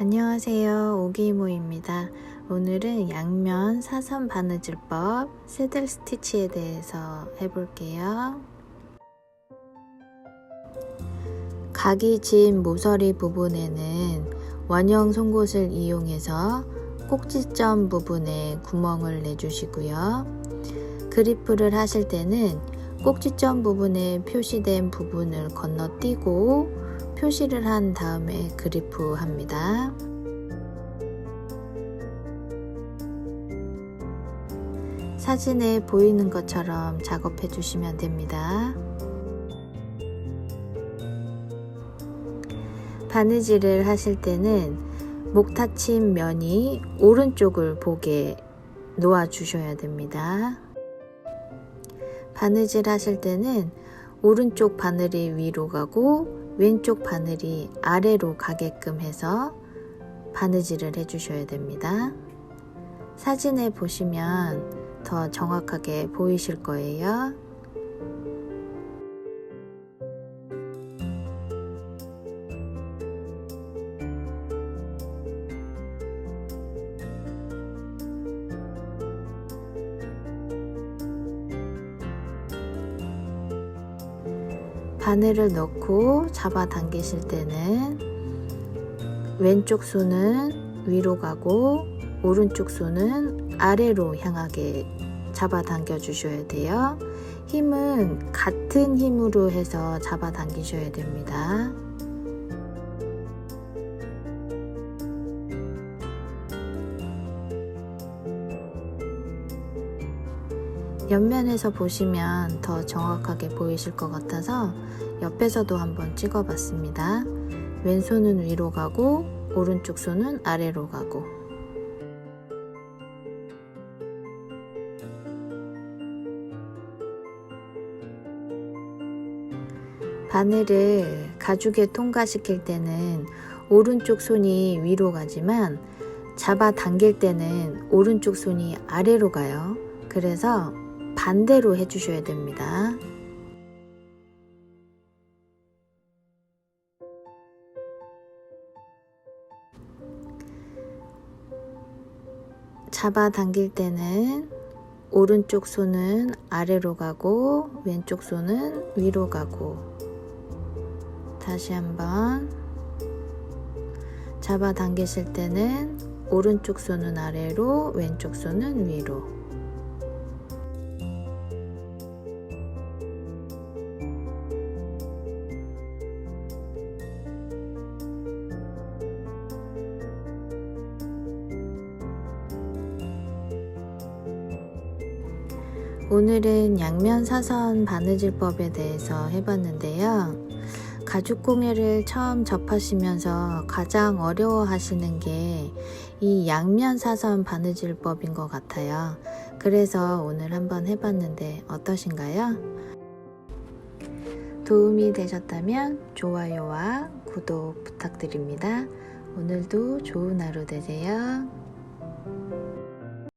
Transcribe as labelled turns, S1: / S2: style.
S1: 안녕하세요. 오기모입니다. 오늘은 양면 사선 바느질법 새들 스티치에 대해서 해볼게요. 각이 진 모서리 부분에는 원형 송곳을 이용해서 꼭지점 부분에 구멍을 내주시고요. 그리프를 하실 때는 꼭지점 부분에 표시된 부분을 건너뛰고 표시를 한 다음에 그리프 합니다. 사진에 보이는 것처럼 작업해 주시면 됩니다. 바느질을 하실 때는 목타침 면이 오른쪽을 보게 놓아 주셔야 됩니다. 바느질 하실 때는 오른쪽 바늘이 위로 가고 왼쪽 바늘이 아래로 가게끔 해서 바느질을 해주셔야 됩니다. 사진에 보시면 더 정확하게 보이실 거예요. 바늘을 넣고 잡아 당기실 때는 왼쪽 손은 위로 가고 오른쪽 손은 아래로 향하게 잡아 당겨 주셔야 돼요. 힘은 같은 힘으로 해서 잡아 당기셔야 됩니다. 옆면에서 보시면 더 정확하게 보이실 것 같아서 옆에서도 한번 찍어 봤습니다. 왼손은 위로 가고 오른쪽 손은 아래로 가고 바늘을 가죽에 통과시킬 때는 오른쪽 손이 위로 가지만 잡아 당길 때는 오른쪽 손이 아래로 가요. 그래서 반대로 해주셔야 됩니다. 잡아 당길 때는 오른쪽 손은 아래로 가고 왼쪽 손은 위로 가고. 다시 한번. 잡아 당기실 때는 오른쪽 손은 아래로 왼쪽 손은 위로 오늘은 양면 사선 바느질법에 대해서 해봤는데요. 가죽 공예를 처음 접하시면서 가장 어려워 하시는 게 이 양면 사선 바느질법인 것 같아요. 그래서 오늘 한번 해봤는데 어떠신가요? 도움이 되셨다면 좋아요와 구독 부탁드립니다. 오늘도 좋은 하루 되세요.